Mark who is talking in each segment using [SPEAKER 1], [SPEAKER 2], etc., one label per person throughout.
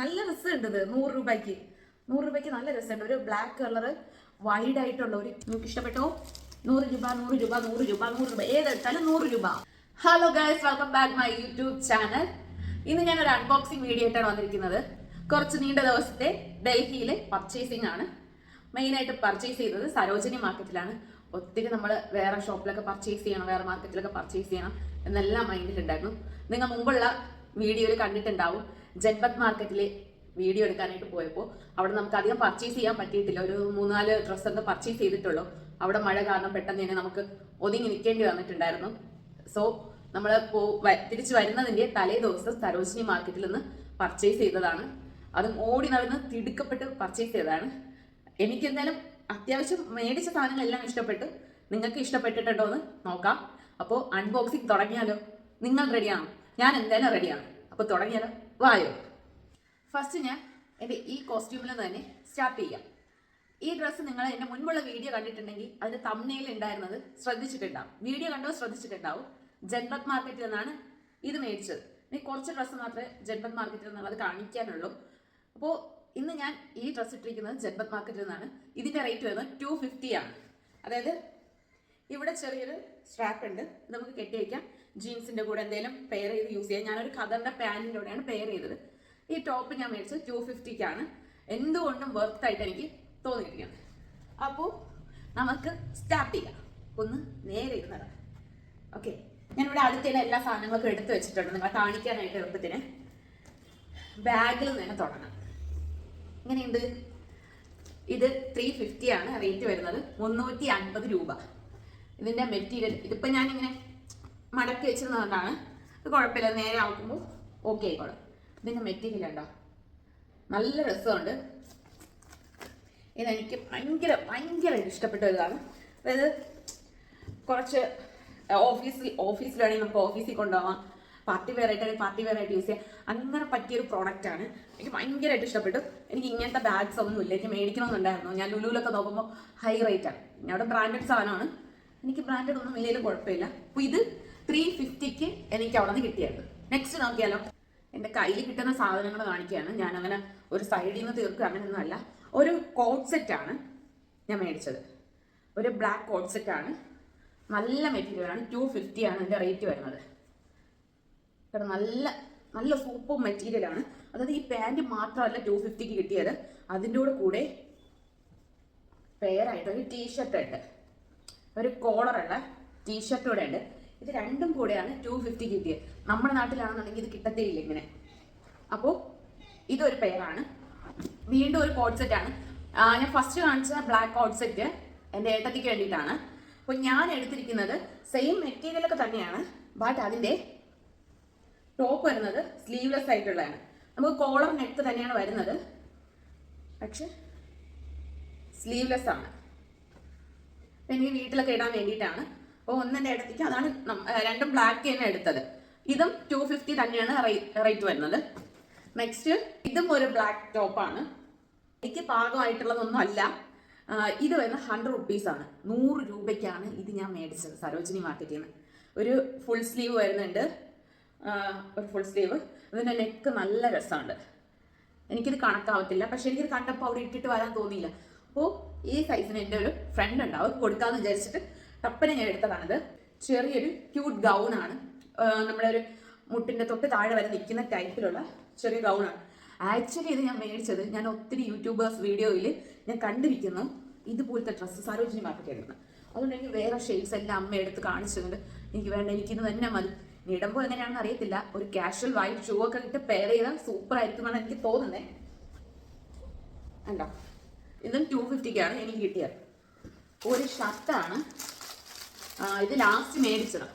[SPEAKER 1] നല്ല രസമുണ്ട് ഇത് നൂറ് രൂപയ്ക്ക്. നൂറ് രൂപയ്ക്ക് നല്ല രസമുണ്ട്. ഒരു ബ്ലാക്ക് കളറ് വൈഡ് ആയിട്ടുള്ള ഒരു നിങ്ങൾക്ക് ഇഷ്ടപ്പെട്ടോ? നൂറ് രൂപ നൂറ് രൂപ നൂറ് രൂപ നൂറ് രൂപ. ഏതെടുത്താലും നൂറ് രൂപ. Hello guys welcome back my YouTube channel ഇന്ന് ഞാൻ ഒരു അൺബോക്സിംഗ് വീഡിയോ ആയിട്ടാണ് വന്നിരിക്കുന്നത്. കുറച്ച് നീണ്ട ദിവസത്തെ ഡൽഹിയിലെ പർച്ചേസിംഗ് ആണ്. മെയിനായിട്ട് പർച്ചേസ് ചെയ്തത് സരോജിനി മാർക്കറ്റിലാണ് ഒത്തിരി നമ്മൾ വേറെ ഷോപ്പിലൊക്കെ പർച്ചേസ് ചെയ്യണം വേറെ മാർക്കറ്റിലൊക്കെ പർച്ചേസ് ചെയ്യണം എന്നെല്ലാം മൈൻഡിലുണ്ടായിരുന്നു നിങ്ങൾ മുമ്പുള്ള വീഡിയോയിൽ കണ്ടിട്ടുണ്ടാവും. ജൻപത് മാർക്കറ്റിൽ വീഡിയോ എടുക്കാനായിട്ട് പോയപ്പോൾ അവിടെ നമുക്ക് അധികം പർച്ചേസ് ചെയ്യാൻ പറ്റിയിട്ടില്ല. ഒരു മൂന്നാൽ ഡ്രസ്സ് ഒക്കെ പർച്ചേസ് ചെയ്തിട്ടുള്ളൂ. അവിടെ മഴ കാരണം പെട്ടെന്ന് തന്നെ നമുക്ക് ഒതുങ്ങി നിൽക്കേണ്ടി വന്നിട്ടുണ്ടായിരുന്നു. സോ നമ്മൾ പോ തിരിച്ചു വരുന്നതിന്റെ തലേ ദിവസം സരോജിനി മാർക്കറ്റിൽ നിന്ന് പർച്ചേസ് ചെയ്തതാണ്. അതും ഓടി നടന്ന് തിടുക്കപ്പെട്ട് പർച്ചേസ് ചെയ്തതാണ്. എനിക്കെന്തായാലും അത്യാവശ്യം മേടിച്ച സാധനങ്ങളെല്ലാം ഇഷ്ടപ്പെട്ടു. നിങ്ങൾക്ക് ഇഷ്ടപ്പെട്ടിട്ടുണ്ടോ എന്ന് നോക്കാം. അപ്പോൾ അൺബോക്സിങ് തുടങ്ങിയാലോ? നിങ്ങൾ റെഡിയാണോ ഞാൻ എന്തായാലും റെഡിയാണ് അപ്പോൾ തുടങ്ങിയത് വായോ. ഫസ്റ്റ് ഞാൻ എന്റെ ഈ കോസ്റ്റ്യൂമിൽ നിന്ന് തന്നെ സ്റ്റാർട്ട് ചെയ്യാം. ഈ ഡ്രസ്സ് നിങ്ങൾ എന്റെ മുൻപുള്ള വീഡിയോ കണ്ടിട്ടുണ്ടെങ്കിൽ അതിന്റെ തമ്മനയിൽ ഉണ്ടായിരുന്നത് ശ്രദ്ധിച്ചിട്ടുണ്ടാവും. വീഡിയോ കണ്ടോ ശ്രദ്ധിച്ചിട്ടുണ്ടാവും. ജൻപത് മാർക്കറ്റിൽ നിന്നാണ് ഇത് മേടിച്ചത്. ഇനി കുറച്ച് ഡ്രസ്സ് മാത്രമേ ജൻപത് മാർക്കറ്റിൽ നിന്നുള്ളത് കാണിക്കാനുള്ളൂ. അപ്പോൾ ഇന്ന് ഞാൻ ഈ ഡ്രസ്സ് ഇട്ടിരിക്കുന്നത് ജൻപത് മാർക്കറ്റിൽ നിന്നാണ്. ഇതിന്റെ റേറ്റ് വരുന്നത് ടു ഫിഫ്റ്റി ആണ്. അതായത് ഇവിടെ ചെറിയൊരു സ്ട്രാപ്പ് ഉണ്ട്. നമുക്ക് കെട്ടി വയ്ക്കാം ജീൻസിന്റെ കൂടെ എന്തെങ്കിലും പെയർ ചെയ്ത് യൂസ് ചെയ്യാം. ഞാനൊരു ഖദറിന്റെ പാന്റിന്റെ കൂടെയാണ് പെയർ ചെയ്തത്. ഈ ടോപ്പ് ഞാൻ മേടിച്ചത് ടു ഫിഫ്റ്റിക്കാണ് എന്തുകൊണ്ടും വർത്ത് ആയിട്ട് എനിക്ക് തോന്നിയിരിക്കുന്നത് അപ്പോൾ നമുക്ക് സ്റ്റാർട്ട് ചെയ്യാം. ഒന്ന് നേരെ ഇരുന്നത് ഓക്കെ ഞാനിവിടെ അടുത്തുള്ള എല്ലാ സാധനങ്ങളൊക്കെ എടുത്തു വെച്ചിട്ടുണ്ട്. നിങ്ങളെ കാണിക്കാനായിട്ട് എളുപ്പത്തിന്. ബാഗിൽ നിന്ന് തന്നെ തുടങ്ങാം. ഇങ്ങനെയുണ്ട്. ഇത് ത്രീ ഫിഫ്റ്റി ആണ് റേറ്റ് വരുന്നത്. മുന്നൂറ്റി അൻപത് രൂപ. ഇതിന്റെ മെറ്റീരിയൽ ഇതിപ്പോ ഞാനിങ്ങനെ മടക്കി വെച്ചിരുന്നതുകൊണ്ടാണ്. കുഴപ്പമില്ല നേരെ ആക്കുമ്പോൾ ഓക്കെ ആയിക്കോളും. ഇതിന്റെ മെറ്റീരിയൽ ഉണ്ടോ നല്ല രസമുണ്ട്. ഇതെനിക്ക് ഭയങ്കര ഭയങ്കര ഇഷ്ടപ്പെട്ട ഒരിതാണ് അതായത് കുറച്ച് ഓഫീസിൽ ഓഫീസിലാണെങ്കിൽ നമുക്ക് ഓഫീസിൽ കൊണ്ടുപോകാം. പാർട്ടി വെയർ ആയിട്ട് പാർട്ടി വെയർ ആയിട്ട് യൂസ് ചെയ്യാം. അങ്ങനെ പറ്റിയൊരു പ്രോഡക്റ്റ് ആണ്. എനിക്ക് ഭയങ്കരമായിട്ട് ഇഷ്ടപ്പെട്ടു. എനിക്ക് ഇങ്ങനത്തെ ബാഗ്സ് ഒന്നും ഇല്ല എനിക്ക് മേടിക്കണമെന്നുണ്ടായിരുന്നു. ഞാൻ ലുലുവിലൊക്കെ നോക്കുമ്പോൾ ഹൈ റേറ്റ് ആണ്. പിന്നെ അവിടെ ബ്രാൻഡഡ് സാധനമാണ്. എനിക്ക് ബ്രാൻഡഡ് ഒന്നും ഇല്ലെങ്കിലും കുഴപ്പമില്ല. അപ്പോൾ ഇത് ത്രീ ഫിഫ്റ്റിക്ക് എനിക്ക് അവിടെ നിന്ന് കിട്ടിയത് നെക്സ്റ്റ് നോക്കിയാലോ. എന്റെ കയ്യിൽ കിട്ടുന്ന സാധനങ്ങൾ കാണിക്കുകയാണ്. ഞാൻ അങ്ങനെ ഒരു സൈഡിൽ നിന്ന് തീർക്കുക. അങ്ങനെയൊന്നുമല്ല. ഒരു കോട്ട് സെറ്റ് ആണ് ഞാൻ മേടിച്ചത്. ഒരു ബ്ലാക്ക് കോട്ട് സെറ്റ് ആണ്. നല്ല മെറ്റീരിയലാണ് ടു ഫിഫ്റ്റി ആണ് ഇതിന്റെ റേറ്റ് വരുന്നത്. കാരണം നല്ല നല്ല സൂപ്പർ മെറ്റീരിയലാണ് അതായത് ഈ പാന്റ് മാത്രമല്ല ടു ഫിഫ്റ്റിക്ക് കിട്ടിയത്. അതിന്റെ കൂടെ കൂടെ പെയറായിട്ട് ഒരു ടീഷർട്ട് ഉണ്ട്. ഒരു കോളറുള്ള ടീഷർട്ട് കൂടെ ഉണ്ട്. ഇത് രണ്ടും കൂടെയാണ് ടു ഫിഫ്റ്റി കിട്ടിയത്. നമ്മുടെ നാട്ടിലാണെന്നുണ്ടെങ്കിൽ ഇത് കിട്ടത്തേ ഇല്ല ഇങ്ങനെ. അപ്പോൾ ഇതൊരു പെയറാണ് വീണ്ടും ഒരു കോഡ് സെറ്റ് ആണ്. ഞാൻ ഫസ്റ്റ് കാണിച്ച ബ്ലാക്ക് കോഡ് സെറ്റ് എന്റെ ഏട്ടത്തിക്ക് വേണ്ടിയിട്ടാണ്. അപ്പോൾ ഞാൻ എടുത്തിരിക്കുന്നത് സെയിം മെറ്റീരിയൽ ഒക്കെ തന്നെയാണ് ബട്ട് അതിന്റെ ടോപ്പ് വരുന്നത് സ്ലീവ്ലെസ് ആയിട്ടുള്ളതാണ്. നമുക്ക് കോളർ നെക്ക് തന്നെയാണ് വരുന്നത്. പക്ഷെ സ്ലീവ്ലെസ് ആണ്. എനിക്ക് വീട്ടിലൊക്കെ ഇടാൻ വേണ്ടിയിട്ടാണ്. അപ്പോൾ ഒന്നിന്റെ ഇടത്തേക്ക് അതാണ് രണ്ടും ബ്ലാക്ക് തന്നെ എടുത്തത്. ഇതും ടു ഫിഫ്റ്റി തന്നെയാണ് റേറ്റ് വരുന്നത്. നെക്സ്റ്റ് ഇതും ഒരു ബ്ലാക്ക് ടോപ്പാണ് എനിക്ക് പാകമായിട്ടുള്ളതൊന്നും അല്ല. ഇത് വരുന്ന ഹൺഡ്രഡ് റുപ്പീസ് ആണ്. നൂറ് രൂപയ്ക്കാണ് ഇത് ഞാൻ മേടിച്ചത്. സരോജിനി മാർക്കറ്റിൽ നിന്ന് ഒരു ഫുൾ സ്ലീവ് വരുന്നുണ്ട്. ഒരു ഫുൾ സ്ലീവ് അതിന്റെ നെക്ക് നല്ല രസമുണ്ട്. എനിക്കിത് കണക്കാവത്തില്ല. പക്ഷെ എനിക്കിത് കണ്ടപ്പോൾ അവിടെ ഇട്ടിട്ട് വരാൻ തോന്നിയില്ല. അപ്പോൾ ഈ സൈസിന് എന്റെ ഒരു ഫ്രണ്ട് ഉണ്ട്. അവർക്ക് കൊടുക്കാമെന്ന് വിചാരിച്ചിട്ട് ടപ്പനെ ഞാൻ എടുത്തതാണിത്. ചെറിയൊരു ക്യൂട്ട് ഗൗൺ ആണ്. നമ്മുടെ ഒരു മുട്ടിന്റെ തൊട്ട് താഴെ വരെ നിൽക്കുന്ന ടൈപ്പിലുള്ള ചെറിയ ഗൗണാണ് ആക്ച്വലി ഇത് ഞാൻ മേടിച്ചത് ഞാൻ ഒത്തിരി യൂട്യൂബേഴ്സ് വീഡിയോയിൽ ഞാൻ കണ്ടിരിക്കുന്നു. ഇതുപോലത്തെ ഡ്രസ്സ് സരോജിനി മാർക്കറ്റ് എടുക്കുന്നത് അതുകൊണ്ട് എനിക്ക് വേറെ ഷെയ്ഡ്സ് എല്ലാം അമ്മ എടുത്ത് കാണിച്ചിട്ടുണ്ട് എനിക്ക് വേണ്ട എനിക്കിത് തന്നെ മതി. ഇടുമ്പോൾ എങ്ങനെയാണെന്ന് അറിയത്തില്ല. ഒരു കാഷ്വൽ വൈറ്റ് ഷൂ ഒക്കെ ഇട്ട് പെയർ ചെയ്താൽ സൂപ്പർ ആയിരിക്കും എന്നാണ് എനിക്ക് തോന്നുന്നത് അല്ല ഇന്നും ടു ഫിഫ്റ്റിക്കാണ് എനിക്ക് കിട്ടിയത്. ഒരു ഷർട്ടാണ് ഇത് ലാസ്റ്റ് മേടിച്ചതാണ്.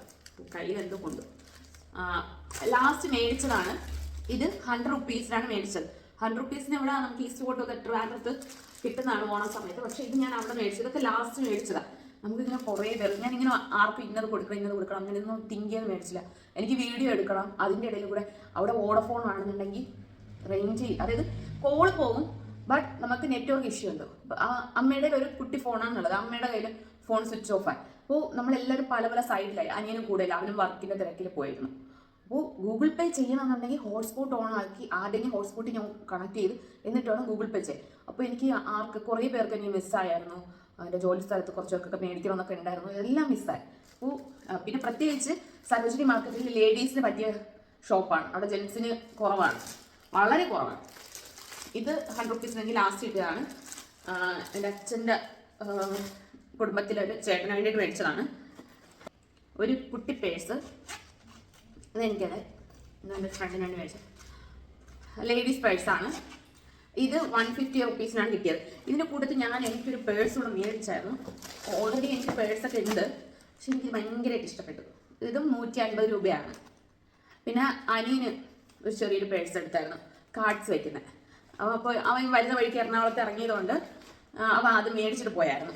[SPEAKER 1] കയ്യിൽ എന്തോ കൊണ്ട്. ലാസ്റ്റ് മേടിച്ചതാണ്. ഇത് ഹൺഡ്രഡ് റുപ്പീസിനാണ് മേടിച്ചത്. ഹൺഡ്രഡ് റുപ്പീസിന് ഇവിടെ നമുക്ക് ഈസ്റ്റ് കോട്ടൊക്കെ ട്രിവാൻഡ്രത്ത് കിട്ടുന്നതാണ് ഓണ സമയത്ത്. പക്ഷെ ഇത് ഞാൻ അവിടെ മേടിച്ചത്. ഇതൊക്കെ ലാസ്റ്റ് മേടിച്ചതാണ് നമുക്കിങ്ങനെ കുറേ പേർ ഞാനിങ്ങനെ ആർക്കും ഇന്നത് കൊടുക്കണം ഇന്നത് കൊടുക്കണം അങ്ങനെയൊന്നും തിങ്ക് ചെയ്യാൻ മേടിച്ചില്ല. എനിക്ക് വീഡിയോ എടുക്കണം. അതിന്റെ ഇടയിൽ കൂടെ അവിടെ വോഡഫോൺ ആണെന്നുണ്ടെങ്കിൽ റേഞ്ച് അതായത് കോൾ പോകും ബട്ട് നമുക്ക് നെറ്റ്വർക്ക് ഇഷ്യൂ ഉണ്ട്. അമ്മയുടെ ഒരു കുട്ടി ഫോണാണുള്ളത് അമ്മയുടെ കയ്യിൽ ഫോൺ സ്വിച്ച് ഓഫ് ആയി. അപ്പോൾ നമ്മളെല്ലാവരും പല പല സൈഡിലായി അനിയനും കൂടെ അവനും വർക്കിന്റെ തിരക്കിൽ പോയിരുന്നു. അപ്പോൾ ഗൂഗിൾ പേ ചെയ്യണമെന്നുണ്ടെങ്കിൽ ഹോട്ട്സ്പോട്ട് ഓൺ ആക്കി ആരുടെയും ഹോട്ട്സ്പോട്ട് ഞാൻ കണക്ട് ചെയ്ത് എന്നിട്ടാണ് ഗൂഗിൾ പേ ചെയ്യാൻ അപ്പോൾ എനിക്ക് ആർക്ക് കുറേ പേർക്ക് എനിക്ക് മിസ്സായിരുന്നു എന്റെ ജോലി സ്ഥലത്ത് കുറച്ചൊക്കെ മേടിക്കണമെന്നൊക്കെ ഉണ്ടായിരുന്നു. എല്ലാം മിസ്സായി അപ്പോൾ പിന്നെ പ്രത്യേകിച്ച് സരോജിനി മാർക്കറ്റിൽ ലേഡീസിന് പറ്റിയ ഷോപ്പാണ് അവിടെ ജെൻസിന് കുറവാണ്. വളരെ കുറവാണ്. ഇത് ഹൺഡ്രഡ് റുപ്പീസിനെങ്കിൽ ലാസ്റ്റ് ഇട്ടതാണ് എന്റെ അച്ഛന്റെ കുടുംബത്തിലൊരു ചേട്ടന് വേണ്ടിയിട്ട് മേടിച്ചതാണ്. ഒരു കുട്ടി പേഴ്സ്. അതെനിക്കത് എന്റെ ഫ്രണ്ടിന് വേണ്ടി മേടിച്ചത്. ലേഡീസ് പേഴ്സാണ് ഇത് വൺ ഫിഫ്റ്റി റുപ്പീസിനാണ് കിട്ടിയത്. ഇതിന്റെ കൂട്ടത്തിൽ ഞാൻ എനിക്കൊരു പേഴ്സ് കൂടെ മേടിച്ചായിരുന്നു. ഓൾറെഡി എനിക്ക് പേഴ്സൊക്കെ ഉണ്ട്. പക്ഷെ എനിക്ക് ഭയങ്കരമായിട്ട് ഇഷ്ടപ്പെട്ടു. ഇതും നൂറ്റി അൻപത് രൂപയാണ്. പിന്നെ അനിയന് ഒരു ചെറിയൊരു പേഴ്സ് എടുത്തായിരുന്നു. കാർഡ്സ് വെക്കുന്നത് അപ്പോൾ അവൻ വരുന്ന വഴിക്ക് എറണാകുളത്ത് ഇറങ്ങിയതുകൊണ്ട് അവ അവൻ അത് മേടിച്ചിട്ട് പോയായിരുന്നു.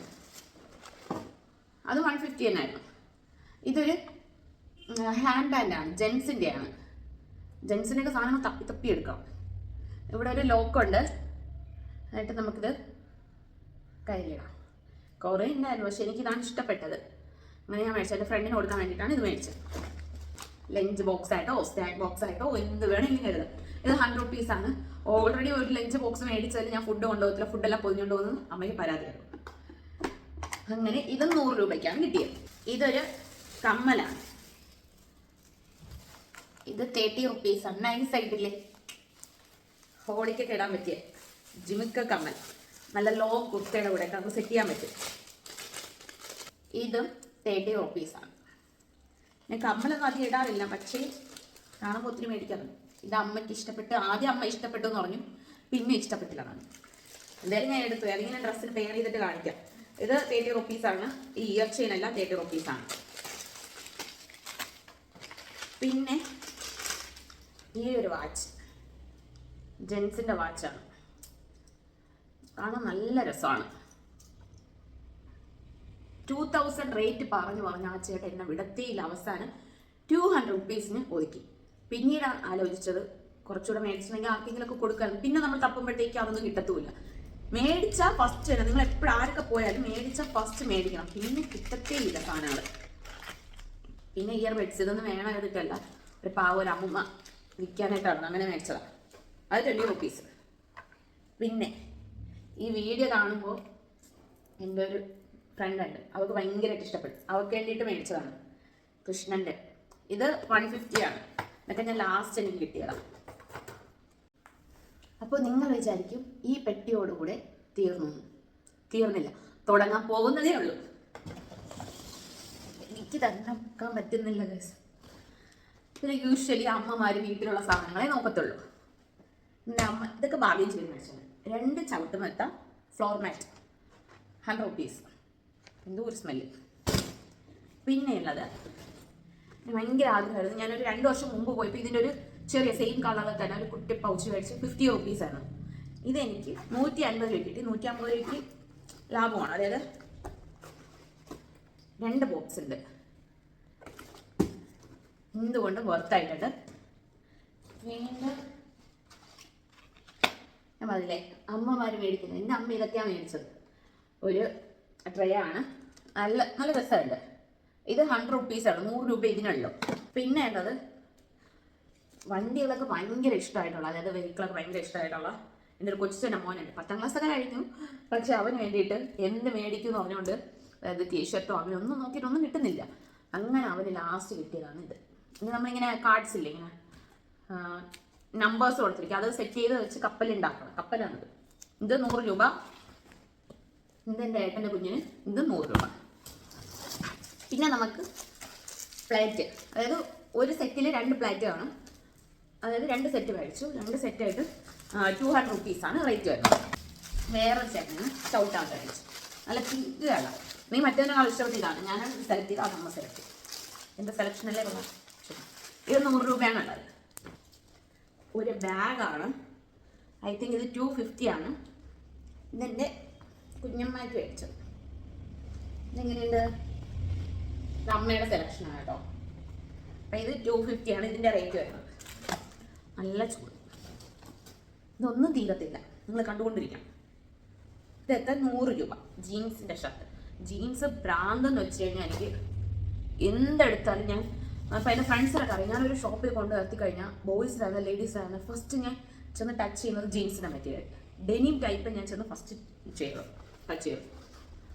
[SPEAKER 1] അത് വൺ ഫിഫ്റ്റി തന്നെയായിരുന്നു ഇതൊരു ഹാൻഡ് ബാൻഡാണ് ജെൻസിന്റെയാണ് ജെൻസിന്റെയൊക്കെ സാധനങ്ങൾ തപ്പി തപ്പി എടുക്കണം ഇവിടെ ഒരു ലോക്കുണ്ട് എന്നിട്ട് നമുക്കിത് കയ്യിലിടാം. കുറേ ഉണ്ടായിരുന്നു പക്ഷെ എനിക്കിതാണ് ഇഷ്ടപ്പെട്ടത്. അങ്ങനെ ഞാൻ മേടിച്ചത്. എന്റെ ഫ്രണ്ടിന് കൊടുക്കാൻ വേണ്ടിയിട്ടാണ് ഇത് മേടിച്ചത്. ലഞ്ച് ബോക്സ് ആയിട്ടോ സ്നാക്ക് ബോക്സ് ആയിട്ടോ എന്ത് വേണമെങ്കിലും കരുതാം. ഇത് ഹൺഡ്രഡ് റുപ്പീസ് ആണ്. ഓൾറെഡി ഒരു ലഞ്ച് ബോക്സ് മേടിച്ചാൽ ഞാൻ ഫുഡ് കൊണ്ടുപോകത്തില്ല. ഫുഡെല്ലാം പൊതിഞ്ഞുകൊണ്ട് പോകുന്നത് അമ്മയ്ക്ക് പരാതി വരും അങ്ങനെ ഇത് നൂറ് രൂപയ്ക്കാണ് കിട്ടിയത്. ഇതൊരു കമ്മലാണ്. ഇത് തേർട്ടി റുപ്പീസ് ആണ്. നൈസ് ആയിട്ടില്ലേ ഹോളിക്കൊക്കെ ഇടാൻ പറ്റിയ ജിമിക്ക കമ്മൽ. നല്ല ലോ കുർത്തയുടെ കൂടെ നമുക്ക് സെറ്റ് ചെയ്യാൻ പറ്റും. ഇതും തേർട്ടി റുപ്പീസ് ആണ്. ഞാൻ കമ്മലൊന്നും അധികം ഇടാറില്ല പക്ഷേ കാണുമ്പോൾ ഒത്തിരി മേടിക്കാറുണ്ട്. ഇത് അമ്മയ്ക്ക് ഇഷ്ടപ്പെട്ട്. ആദ്യം അമ്മ ഇഷ്ടപ്പെട്ടു എന്ന് പറഞ്ഞു. പിന്നെ ഇഷ്ടപ്പെട്ടില്ല പറഞ്ഞു. എന്തായാലും ഞാൻ എടുത്തു. ഏതെങ്കിലും ഡ്രസ്സിന് പെയർ ചെയ്തിട്ട് കാണിക്കാം. ഇത് തേർട്ടി റുപ്പീസ് ആണ്. ഈ ഇയർ ചെയിൻ എല്ലാം തേർട്ടി റുപ്പീസ് ആണ്. പിന്നെ ഈ ഒരു വാച്ച് ജെൻസിന്റെ വാച്ചാണ് കാണാൻ നല്ല രസമാണ്. ടു തൗസൻഡ് റേറ്റ് പറഞ്ഞു പറഞ്ഞ ആ ചേട്ടൻ എന്നെ വിടത്തിയിൽ അവസാനം. ടു ഹൺഡ്രഡ് റുപ്പീസിന് ഒതുക്കി. പിന്നീടാണ് ആലോചിച്ചത് കുറച്ചുകൂടെ മേടിച്ചിട്ടുണ്ടെങ്കിൽ ആർക്കെങ്കിലും ഒക്കെ കൊടുക്കാൻ. പിന്നെ നമ്മൾ തപ്പുമ്പോഴത്തേക്ക് അതൊന്നും കിട്ടത്തുമില്ല. മേടിച്ചാൽ ഫസ്റ്റ് തന്നെ നിങ്ങൾ എപ്പോഴും ആരൊക്കെ പോയാലും മേടിച്ച ഫസ്റ്റ് മേടിക്കണം. പിന്നെ കിട്ടത്തേ ഇല്ല സാധനങ്ങൾ പിന്നെ ഇയർ ബഡ്സ് ഇതൊന്നും വേണം ഒരു പാവ ഒരു അമ്മ വിൽക്കാനായിട്ടാണ് അങ്ങനെ മേടിച്ചതാണ് അത് ട്വന്റി റുപ്പീസ് പിന്നെ ഈ വീഡിയോ കാണുമ്പോൾ എന്റെ ഒരു ഫ്രണ്ട് ഉണ്ട്. അവൾക്ക് ഭയങ്കരമായിട്ട് ഇഷ്ടപ്പെട്ടു. അവൾക്ക് വേണ്ടിയിട്ട് മേടിച്ചതാണ്. കൃഷ്ണന്റെ. ഇത് വൺ ഫിഫ്റ്റിയാണ് ഇതൊക്കെ ഞാൻ ലാസ്റ്റ് എനിക്ക് കിട്ടിയതാണ് അപ്പോൾ നിങ്ങൾ വിചാരിക്കും ഈ പെട്ടിയോടുകൂടെ തീർന്നു. തീർന്നില്ല. തുടങ്ങാൻ പോകുന്നതേ ഉള്ളൂ. എനിക്ക് തന്നെ വെക്കാൻ പറ്റുന്നില്ല പിന്നെ യൂഷ്വലി അമ്മമാർ വീട്ടിലുള്ള സാധനങ്ങളെ നോക്കത്തുള്ളൂ. പിന്നെ അമ്മ ഇതൊക്കെ ഭാഗ്യം ചെയ്ത് മേടിച്ചത് രണ്ട് ചവിട്ടുമെത്ത ഫ്ലോർ മാറ്റ് ഹൺഡ്രഡ് റുപ്പീസ് എന്തോ ഒരു സ്മെല്ല് പിന്നെയുള്ളത് ഭയങ്കര ആഗ്രഹമായിരുന്നു. ഞാനൊരു രണ്ട് വർഷം മുമ്പ് പോയപ്പോൾ ഇതിന്റെ ഒരു ചെറിയ സെയിം കളറിൽ തന്നെ ഒരു കുട്ടി പൗച്ച് മേടിച്ച് ഫിഫ്റ്റി റുപ്പീസാണ് ഇതെനിക്ക് നൂറ്റി അൻപത് രൂപ കിട്ടി. നൂറ്റി അമ്പത് രൂപയ്ക്ക് ലാഭമാണ്. അതായത് രണ്ട് ബോക്സ് ഉണ്ട്. എന്തുകൊണ്ട് പുറത്തായിട്ടുണ്ട്? വീണ്ടും ഞാൻ പറഞ്ഞില്ലേ അമ്മമാര് മേടിക്കുന്നത്. എന്റെ അമ്മ ഇതൊക്കെയാണ് മേടിച്ചത്. ഒരു ട്രേ ആണ്. നല്ല നല്ല രസമുണ്ട്. ഇത് ഹൺഡ്രഡ് റുപ്പീസാണ് നൂറ് രൂപ ഇതിനുള്ളൂ. പിന്നെ ഉള്ളത് വണ്ടികളൊക്കെ ഭയങ്കര ഇഷ്ടമായിട്ടുള്ള അതായത് വെഹിക്കിളൊക്കെ ഭയങ്കര ഇഷ്ടമായിട്ടുള്ള എന്റെ ഒരു കൊച്ചിന്റെ മോനുണ്ട്. പത്താം ക്ലാസ് ഒക്കെ കഴിഞ്ഞു. പക്ഷെ അവന് വേണ്ടിയിട്ട് എന്ത് മേടിക്കും എന്ന് പറഞ്ഞുകൊണ്ട് അതായത് ടീഷർട്ടോ അങ്ങനെ ഒന്നും നോക്കിയിട്ടൊന്നും കിട്ടുന്നില്ല. അങ്ങനെ അവന് ലാസ്റ്റ് കിട്ടിയതാണ് ഇത്. ഇനി നമ്മളിങ്ങനെ കാർഡ്സ് ഇല്ലേ ഇങ്ങനെ നമ്പേഴ്സ് കൊടുത്തിരിക്കും. അത് സെറ്റ് ചെയ്ത് വെച്ച് കപ്പലുണ്ടാക്കണം കപ്പലാണിത്. ഇത് നൂറ് രൂപ. ഇത് എന്റെ ഏട്ടന്റെ കുഞ്ഞിന് ഇത് നൂറ് രൂപ. പിന്നെ നമുക്ക് പ്ലേറ്റ് അതായത് ഒരു സെറ്റിൽ രണ്ട് പ്ലേറ്റ് കാണും അതായത് രണ്ട് സെറ്റ് മേടിച്ചു. രണ്ട് സെറ്റായിട്ട് ടു ഹൺഡ്രഡ് റുപ്പീസാണ് റേറ്റ് വരുന്നത്. വേറെ സെറ്റിന് ചവിട്ടാൻ മേടിച്ചു നല്ല പിങ്ക് കളർ. നീ മറ്റേതിനേക്കാൾ ഇഷ്ടപ്പെട്ടിതാണ് ഞാൻ സെലക്ട് ചെയ്ത് അതമ്മ സെലക്ട് ചെയ്തു എന്റെ സെലക്ഷനല്ലേ കൊള്ളാം ഇത് നൂറ് രൂപയാണ് ഉള്ളത്. ഒരു ബാഗാണ് ഐ തിങ്ക് ഇത് ടു ഫിഫ്റ്റി ആണ്. ഇതെന്റെ കുഞ്ഞമ്മയ്ക്ക് മേടിച്ചത്. ഇതെങ്ങനെയുണ്ട് ഇത് അമ്മയുടെ സെലക്ഷനാണ് കേട്ടോ. അപ്പം ഇത് ടു ഫിഫ്റ്റി ആണ് ഇതിന്റെ റേറ്റ് വരുന്നത്. നല്ല ചൂട്. ഇതൊന്നും തീരത്തില്ല. നിങ്ങൾ കണ്ടുകൊണ്ടിരിക്കാം. ഇത് എത്ര? നൂറ് രൂപ. ജീൻസിന്റെ ഷർട്ട്. ജീൻസ് ഭ്രാന്തെന്ന് വെച്ച് കഴിഞ്ഞാൽ എനിക്ക് എന്തെടുത്താലും ഞാൻ അപ്പോൾ എന്റെ ഫ്രണ്ട്സിനൊക്കെ അറിയാം. ഞാനൊരു ഷോപ്പിൽ കൊണ്ട് നിർത്തി കഴിഞ്ഞാൽ ബോയ്സിലായിരുന്നു ലേഡീസിലായിരുന്നു ഫസ്റ്റ് ഞാൻ ചെന്ന് ടച്ച് ചെയ്യുന്നത് ജീൻസിന്റെ മെറ്റീരിയൽ ഡെനിം ടൈപ്പ് ഞാൻ ചെന്ന് ഫസ്റ്റ് ചെയ്തു ടച്ച് ചെയ്തു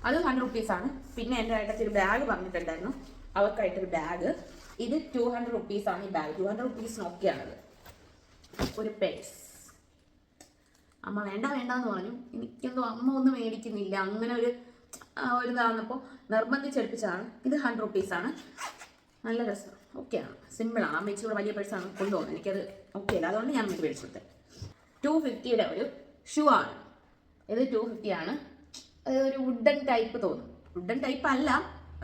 [SPEAKER 1] അത് ഹൺഡ്രഡ് റുപ്പീസാണ് പിന്നെ എന്റെ ഒരു ബാഗ് പറഞ്ഞിട്ടുണ്ടായിരുന്നു. അവർക്കായിട്ടൊരു ബാഗ് ഇത് ടു ഹൺഡ്രഡ് റുപ്പീസാണ് ഈ ബാഗ് ടു ഹൺഡ്രഡ് റുപ്പീസിനൊക്കെയാണത് ഒരു പേസ് അമ്മ വേണ്ട വേണ്ട എന്ന് പറഞ്ഞു. എനിക്കെന്തോ അമ്മ ഒന്നും മേടിക്കുന്നില്ല. അങ്ങനെ ഒരു ഒരു ഇതാണെന്നപ്പോൾ നിർബന്ധിച്ചെടുപ്പിച്ചതാണ് ഇത് ഹൺഡ്രഡ് റുപ്പീസാണ് നല്ല രസം. ഓക്കെയാണ് സിമ്പിളാണ് അമ്മ ഇച്ചിരി വലിയ പേഴ്സാണ് കൊണ്ടുപോകുന്നത്. എനിക്കത് ഓക്കെ അല്ല. അതുകൊണ്ട് ഞാൻ മേടിച്ചു കൊടുത്തത്. ടു ഫിഫ്റ്റിയുടെ ഒരു ഷൂ ആണ്. ഇത് ടു ഫിഫ്റ്റി ആണ്. ഒരു വുഡൻ ടൈപ്പ് തോന്നും. വുഡൻ ടൈപ്പ് അല്ല.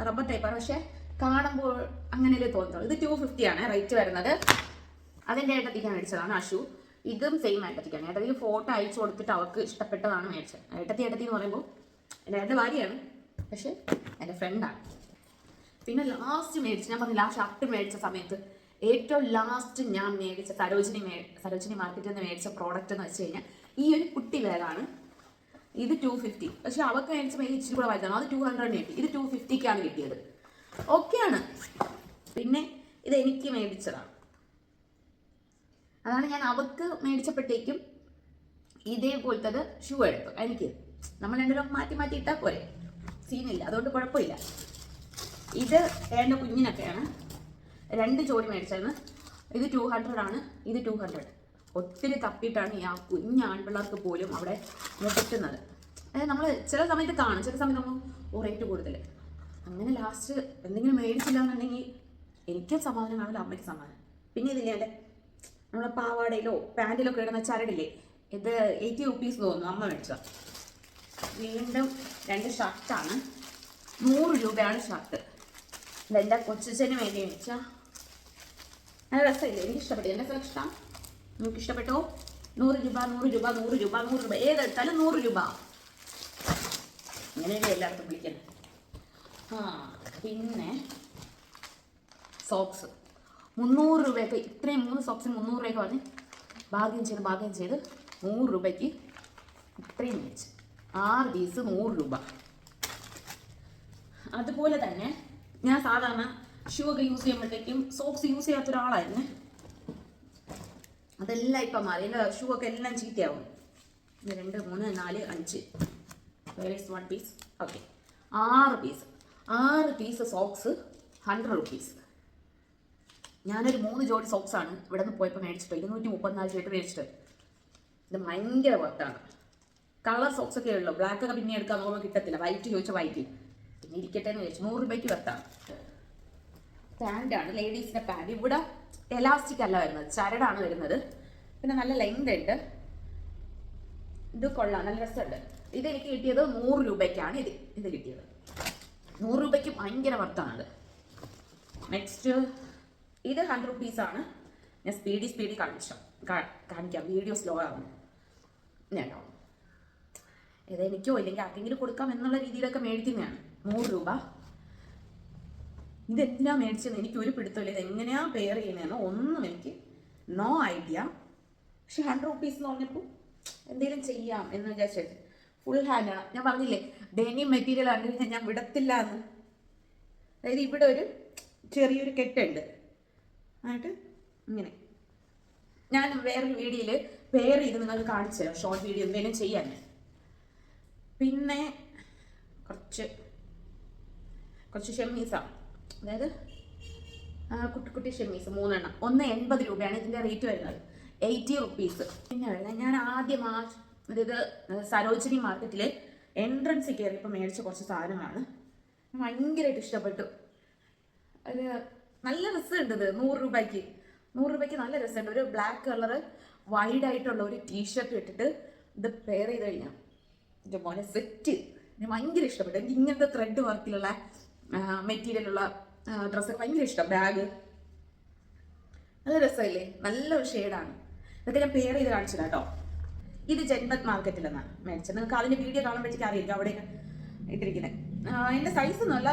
[SPEAKER 1] റബ്ബർ ടൈപ്പാണ് പക്ഷേ കാണുമ്പോൾ അങ്ങനെയല്ലേ തോന്നുള്ളൂ ഇത് ടു ഫിഫ്റ്റി ആണ്. റേറ്റ് വരുന്നത്. അതിന്റെ ഏട്ടത്തിക്ക് മേടിച്ചതാണ് അശു. ഇതും സെയിം ഏട്ടത്തിക്കാണ് ഏട്ടത്തിക്ക് ഫോട്ടോ അയച്ചു കൊടുത്തിട്ട് അവർക്ക് ഇഷ്ടപ്പെട്ടതാണ് മേടിച്ചത്. ഏട്ടത്തി ഏട്ടത്തി എന്ന് പറയുമ്പോൾ എന്റെ ഏട്ടന്റെ ഭാര്യയാണ് പക്ഷെ എന്റെ ഫ്രണ്ടാണ് പിന്നെ ലാസ്റ്റ് മേടിച്ച് ഞാൻ പറഞ്ഞില്ല ലാസ്റ്റ് ഷർട്ട് മേടിച്ച സമയത്ത് ഏറ്റവും ലാസ്റ്റ് ഞാൻ മേടിച്ച സരോജിനി മേ സരോജിനി മാർക്കറ്റിൽ നിന്ന് മേടിച്ച പ്രോഡക്റ്റ് എന്ന് വെച്ച് കഴിഞ്ഞാൽ ഈ ഒരു കുട്ടി വേറാണ് ഇത് ടു ഫിഫ്റ്റി പക്ഷെ അവർക്ക് മേടിച്ച മേലെ ഇച്ചിരി കൂടെ വലുതാണ്. അത് ടു ഹൺഡ്രഡ് കിട്ടി ഇത് ടു ഫിഫ്റ്റിക്കാണ് കിട്ടിയത്. ഓക്കെയാണ് പിന്നെ ഇത് എനിക്ക് മേടിച്ചതാണ്. അതാണ് ഞാൻ അവർക്ക് മേടിച്ചപ്പോഴത്തേക്കും ഇതേപോലത്തത് ഷൂ എടുത്തു. എനിക്ക് നമ്മൾ രണ്ടുപേരും മാറ്റി മാറ്റി ഇട്ടാൽ പോരെ. സീനില്ല. അതുകൊണ്ട് കുഴപ്പമില്ല. ഇത് എന്റെ കുഞ്ഞിനൊക്കെയാണ്. രണ്ട് ജോഡി മേടിച്ചതെന്ന് ഇത് ടു ഹൺഡ്രഡ് ആണ്. ഇത് ടു ഹൺഡ്രഡ് ഒത്തിരി തപ്പിയിട്ടാണ് ഈ ആ കുഞ്ഞ് ആൺപിള്ളേർക്ക് പോലും അവിടെ നിർത്തുന്നത് അതായത് നമ്മൾ ചില സമയത്ത് കാണും. ചില സമയത്ത് നമ്മൾ റേറ്റ് കൂടുതൽ അങ്ങനെ ലാസ്റ്റ് എന്തെങ്കിലും മേടിച്ചില്ല എന്നുണ്ടെങ്കിൽ എനിക്കും സമാധാനം കാണില്ല അമ്മയ്ക്ക് സമാധാനം. പിന്നെ ഇതില്ലേ നമ്മളെ പാവാടയിലോ പാന്റിലോ കിടന്ന ചരടില്ലേ? ഇത് എയ്റ്റി റുപ്പീസ് തോന്നുന്നു. അമ്മ മേടിച്ച വീണ്ടും രണ്ട് ഷർട്ടാണ് നൂറ് രൂപയാണ് ഷർട്ട് ഇതെന്റെ കൊച്ചച്ഛന് വേണ്ടി മേടിച്ച നല്ല രസമില്ലേ? എനിക്ക് ഇഷ്ടപ്പെട്ടു. എന്റെ സെലക്ഷൻ നിങ്ങൾക്ക് ഇഷ്ടപ്പെട്ടോ? നൂറ് രൂപ നൂറ് രൂപ നൂറ് രൂപ നൂറ് രൂപ. ഏതെടുത്താലും നൂറ് രൂപ. അങ്ങനെയല്ലേ എല്ലായിടത്തും വിളിക്കുന്നത്? ആ പിന്നെ സോക്സ് മുന്നൂറ് രൂപയൊക്കെ ഇത്രയും മൂന്ന് സോക്സിന് മുന്നൂറ് രൂപയൊക്കെ പറഞ്ഞ് ഭാഗ്യം ചെയ്ത് ഭാഗ്യം ചെയ്ത് നൂറ് രൂപയ്ക്ക് ഇത്രയും മേടിച്ച്. ആറ് പീസ് നൂറ് രൂപ. അതുപോലെ തന്നെ ഞാൻ സാധാരണ ഷൂ ഒക്കെ യൂസ് ചെയ്യുമ്പോഴത്തേക്കും സോക്സ് യൂസ് ചെയ്യാത്ത ഒരാളായിരുന്നു. അതെല്ലാം ഇപ്പം മാറി. എന്റെ ഷൂ ഒക്കെ എല്ലാം ചീത്തയാവും. രണ്ട് മൂന്ന് നാല് അഞ്ച്. വൺ പീസ് ഓക്കെ ആറ് പീസ് ആറ് പീസ് സോക്സ് ഹൺഡ്രഡ് റുപ്പീസ് ഞാനൊരു മൂന്ന് ജോഡി സോക്സ് ആണ് ഇവിടെ നിന്ന് പോയപ്പോൾ മേടിച്ചിട്ട് ഇരുന്നൂറ്റി മുപ്പത്തിനാല് ചേട്ട് മേടിച്ചിട്ട്. ഇത് ഭയങ്കര വർത്താണ് കളർ സോക്സ് ഒക്കെ ഉള്ളൂ. ബ്ലാക്ക് ഒക്കെ പിന്നെ എടുക്കാൻ നോക്കുമ്പോൾ കിട്ടത്തില്ല. വൈറ്റ് ചോദിച്ചാൽ വൈറ്റ് പിന്നെ ഇരിക്കട്ടെ എന്ന് ചോദിച്ചു നൂറ് രൂപയ്ക്ക് വർത്താണ് പാന്റാണ് ലേഡീസിന്റെ പാന്റ് ഇവിടെ എലാസ്റ്റിക് അല്ല വരുന്നത്. ചരടാണ് വരുന്നത്. പിന്നെ നല്ല ലെങ്ത് ഉണ്ട്. ഇത് കൊള്ളാം. നല്ല രസമുണ്ട്. ഇത് എനിക്ക് കിട്ടിയത് നൂറ് രൂപയ്ക്കാണ് ഇത്. ഇത് കിട്ടിയത്. നൂറ് രൂപയ്ക്ക് ഭയങ്കര വർത്താണ് നെക്സ്റ്റ് ഇത് ഹൺഡ്രഡ് റുപ്പീസാണ് ഞാൻ സ്പീഡി സ്പീഡി കാണിച്ചു. കാണിക്കാം. വീഡിയോ സ്ലോ ആവുന്നു. ഞാൻ ഇത് എനിക്കോ ഇല്ലെങ്കിൽ ആർക്കെങ്കിലും കൊടുക്കാം എന്നുള്ള രീതിയിലൊക്കെ മേടിക്കുന്നതാണ്. നൂറ് രൂപ. ഇതെല്ലാം മേടിച്ചത് എനിക്ക് ഒരു പിടുത്തമില്ല ഇത് എങ്ങനെയാ പെയർ ചെയ്യുന്നതെന്ന് ഒന്നും എനിക്ക് നോ ഐഡിയ പക്ഷെ ഹൺഡ്രഡ് റുപ്പീസ് എന്ന് പറഞ്ഞപ്പോൾ എന്തെങ്കിലും ചെയ്യാം എന്ന് വിചാരിച്ചിട്ട് ഫുൾ ഹാൻഡാണ് ഞാൻ പറഞ്ഞില്ലേ ഡെനിം മെറ്റീരിയൽ ആണ്. ഞാൻ വിടത്തില്ല എന്ന്. അതായത് ഇവിടെ ഒരു ചെറിയൊരു കെട്ടുണ്ട്. എന്നിട്ട് ഇങ്ങനെ. ഞാൻ വേറൊരു വീഡിയോയിൽ പെയർ ഇത് നിങ്ങൾക്ക് കാണിച്ചു തരാം. ഷോർട്ട് വീഡിയോ എന്തെങ്കിലും ചെയ്യാൻ. പിന്നെ കുറച്ച് കുറച്ച് ഷെമ്മീസാണ് അതായത് കുട്ടി കുട്ടി ഷെമ്മീസ് മൂന്നെണ്ണം. ഒന്ന് എൺപത് രൂപയാണ് ഇതിന്റെ റേറ്റ് വരുന്നത്. എയ്റ്റി റുപ്പീസ് പിന്നെ വരുന്നത് ഞാൻ ആദ്യം ആ അതായത് സരോജിനി മാർക്കറ്റിൽ എൻട്രൻസിൽ കയറിയപ്പോൾ മേടിച്ച കുറച്ച് സാധനങ്ങളാണ്. ഭയങ്കരമായിട്ട് ഇഷ്ടപ്പെട്ടു. ഒരു നല്ല രസമുണ്ട് ഇത്. നൂറ് രൂപയ്ക്ക്. നൂറ് രൂപയ്ക്ക് നല്ല രസമുണ്ട്. ഒരു ബ്ലാക്ക് കളർ വൈഡ് ആയിട്ടുള്ള ഒരു ടീഷർട്ട് ഇട്ടിട്ട് ഇത് പെയർ ചെയ്ത് കഴിഞ്ഞാൽ എന്റെ മോനെ സെറ്റ് എനിക്ക് ഭയങ്കര ഇഷ്ടപ്പെട്ടു. എനിക്ക് ഇങ്ങനത്തെ ത്രെഡ് വർക്കിലുള്ള മെറ്റീരിയലുള്ള ഡ്രസ്സൊക്കെ ഭയങ്കര ഇഷ്ടം. ബാഗ് നല്ല രസമല്ലേ? നല്ലൊരു ഷെയ്ഡാണ് ഇതൊക്കെ ഞാൻ പെയർ ചെയ്ത് കാണിച്ചില്ല കേട്ടോ. ഇത് ജന്മത് മാർക്കറ്റിൽ നിന്നാണ് മേടിച്ചത്. നിങ്ങൾക്ക് അതിന്റെ വീഡിയോ കാണുമ്പോഴത്തേക്ക് അറിയില്ല അവിടെ ഇട്ടിരിക്കുന്നത്. എന്റെ സൈസ് നല്ല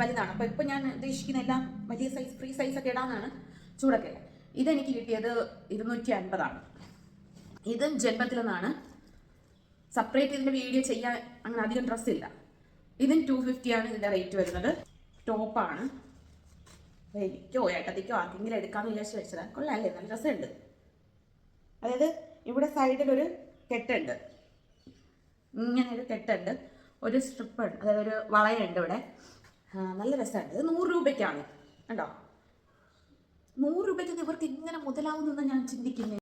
[SPEAKER 1] വലുതാണ്. അപ്പോൾ ഇപ്പോൾ ഞാൻ ഉദ്ദേശിക്കുന്ന എല്ലാം വലിയ സൈസ് ഫ്രീ സൈസ് ഒക്കെ ഇടാന്നാണ് ചൂടൊക്കെ. ഇതെനിക്ക് കിട്ടിയത് ഇരുന്നൂറ്റി അൻപതാണ് ഇതും ജന്മത്തിൽ നിന്നാണ് സെപ്പറേറ്റ് ഇതിന്റെ വീഡിയോ ചെയ്യാൻ അങ്ങനെ അധികം ഡ്രസ്സ് ഇല്ല. ഇതും ടു ഫിഫ്റ്റിയാണ് ഇതിന്റെ റേറ്റ് വരുന്നത്. ടോപ്പാണ് എനിക്കോ ഏട്ടത്തിക്കോ ആർക്കെങ്കിലും എടുക്കാമെന്ന് വിചാരിച്ച് വെച്ചത്. കൊള്ളാമല്ലേ നല്ല രസമുണ്ട്. അതായത് ഇവിടെ സൈഡിലൊരു കെട്ടുണ്ട് ഇങ്ങനെ ഒരു കെട്ടുണ്ട്. ഒരു സ്ട്രിപ്പ് ഉണ്ട്. അതായത് ഒരു വളയുണ്ട് ഇവിടെ. നല്ല രസമുണ്ട്. ഇത് നൂറ് രൂപയ്ക്കാണ്. കണ്ടോ? നൂറ് രൂപയ്ക്ക് ഇവർക്ക് ഇങ്ങനെ മുതലാവുന്നെന്ന് ഞാൻ ചിന്തിക്കുന്നു.